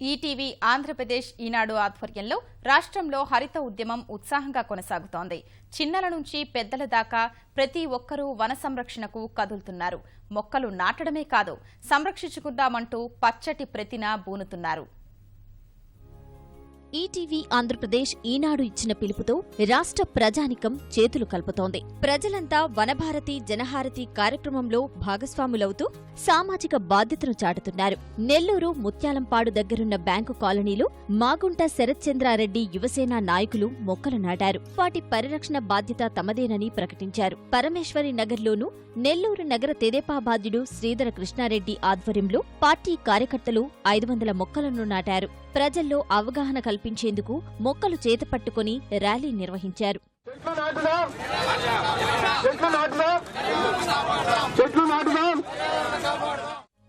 ETV Andhra Pradesh ఈనాడు ఆధ్వర్యంలో రాష్ట్రంలో హరిత ఉద్యమం ఉత్సాహంగా కొనసాగుతోంది. చిన్నల నుంచి పెద్దల దాకా ప్రతి ఒక్కరూ వన సంరక్షణకు కదులుతున్నారు. మొక్కలు నాటడమే కాదు సంరక్షించుకుందామంటూ పచ్చటి ప్రతిన బూనుతున్నారు. ఈటీవీ ఆంధ్రప్రదేశ్ ఈనాడు ఇచ్చిన పిలుపుతో రాష్ట్ర ప్రజానికం చేతులు కలుపుతోంది. ప్రజలంతా వనభారతి జనహారతి కార్యక్రమంలో భాగస్వాములవుతూ సామాజిక బాధ్యతను చాటుతున్నారు. నెల్లూరు ముత్యాలంపాడు దగ్గరున్న బ్యాంకు కాలనీలో మాగుంట శరత్చంద్రారెడ్డి యువసేన నాయకులు మొక్కలు నాటారు. వాటి పరిరక్షణ బాధ్యత తమదేనని ప్రకటించారు. పరమేశ్వరి నగర్లోనూ నెల్లూరు నగర తెదేపా బాధ్యుడు శ్రీధర కృష్ణారెడ్డి ఆధ్వర్యంలో పార్టీ కార్యకర్తలు ఐదు వందల మొక్కలను నాటారు. ప్రజల్లో అవగాహన కల్పించేందుకు మొక్కలు చేతపట్టుకుని ర్యాలీ నిర్వహించారు.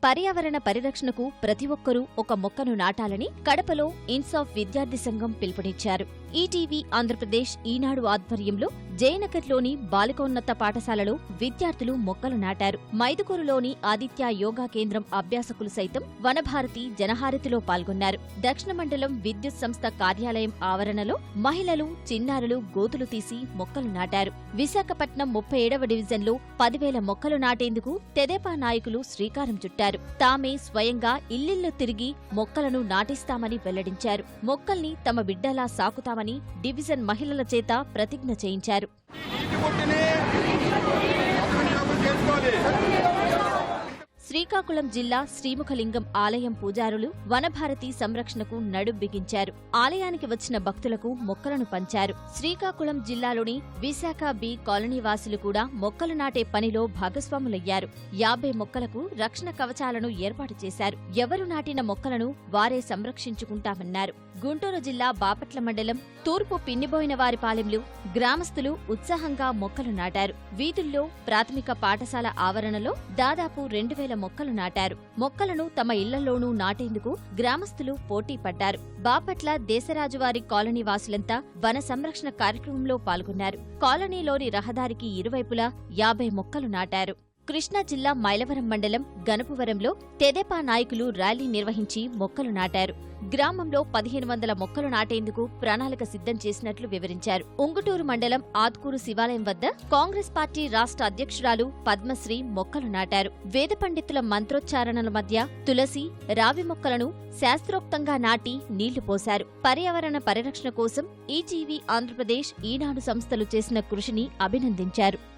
పర్యావరణ పరిరక్షణకు ప్రతి ఒక్కరూ ఒక మొక్కను నాటాలని కడపలో ఇన్సాఫ్ విద్యార్థి సంఘం పిలుపునిచ్చారు. ఈటీవీ ఆంధ్రప్రదేశ్ ఈనాడు ఆధ్వర్యంలో జయనగర్లోని బాలికోన్నత పాఠశాలలో విద్యార్థులు మొక్కలు నాటారు. మైదుకూరులోని ఆదిత్య యోగా కేంద్రం అభ్యాసకులు సైతం వనభారతి జనహారతిలో పాల్గొన్నారు. దక్షిణ మండలం విద్యుత్ సంస్థ కార్యాలయం ఆవరణలో మహిళలు చిన్నారులు గోతులు తీసి మొక్కలు నాటారు. విశాఖపట్నం ముప్పై ఏడవ డివిజన్లో పదివేల మొక్కలు నాటేందుకు తెదేపా నాయకులు శ్రీకారం చుట్టారు. తామే స్వయంగా ఇల్లిల్లు తిరిగి మొక్కలను నాటిస్తామని వెల్లడించారు. మొక్కల్ని తమ బిడ్డలా సాకుతామని డివిజన్ మహిళల చేత ప్రతిజ్ఞ చేయించారు. శ్రీకాకుళం జిల్లా శ్రీముఖలింగం ఆలయం పూజారులు వనభారతి సంరక్షణకు నడుం బిగించారు. ఆలయానికి వచ్చిన భక్తులకు మొక్కలను పంచారు. శ్రీకాకుళం జిల్లాలోని విశాఖ బి కాలనీ వాసులు కూడా మొక్కలు నాటే పనిలో భాగస్వాములయ్యారు. యాభై మొక్కలకు రక్షణ కవచాలను ఏర్పాటు చేశారు. ఎవరు నాటిన మొక్కలను వారే సంరక్షించుకుంటామన్నారు. గుంటూరు జిల్లా బాపట్ల మండలం తూర్పు పిన్నిబోయిన వారిపాలెంలు గ్రామస్తులు ఉత్సాహంగా మొక్కలు నాటారు. వీధుల్లో ప్రాథమిక పాఠశాల ఆవరణలో దాదాపు రెండు వేల మొక్కలు మొక్కలు నాటారు. మొక్కలను తమ ఇళ్ళలోనూ నాటేందుకు గ్రామస్తులు పోటీ పడ్డారు. బాపట్ల దేశరాజువారి కాలనీ వాసులంతా వన సంరక్షణ కార్యక్రమంలో పాల్గొన్నారు. కాలనీలోని రహదారికి ఇరువైపులా యాభై మొక్కలు నాటారు. కృష్ణా జిల్లా మైలవరం మండలం గణపువరంలో తెదేపా నాయకులు ర్యాలీ నిర్వహించి మొక్కలు నాటారు. గ్రామంలో పదిహేను వందల మొక్కలు నాటేందుకు ప్రణాళిక సిద్ధం చేసినట్లు వివరించారు. ఉంగుటూరు మండలం ఆత్కూరు శివాలయం వద్ద కాంగ్రెస్ పార్టీ రాష్ట్ర అధ్యక్షురాలు పద్మశ్రీ మొక్కలు నాటారు. వేద పండితుల మంత్రోచ్చారణల మధ్య తులసి రావి మొక్కలను శాస్త్రోక్తంగా నాటి నీళ్ళు పోశారు. పర్యావరణ పరిరక్షణ కోసం ఈజీవి ఆంధ్రప్రదేశ్ ఈనాడు సంస్థలు చేసిన కృషిని అభినందించారు.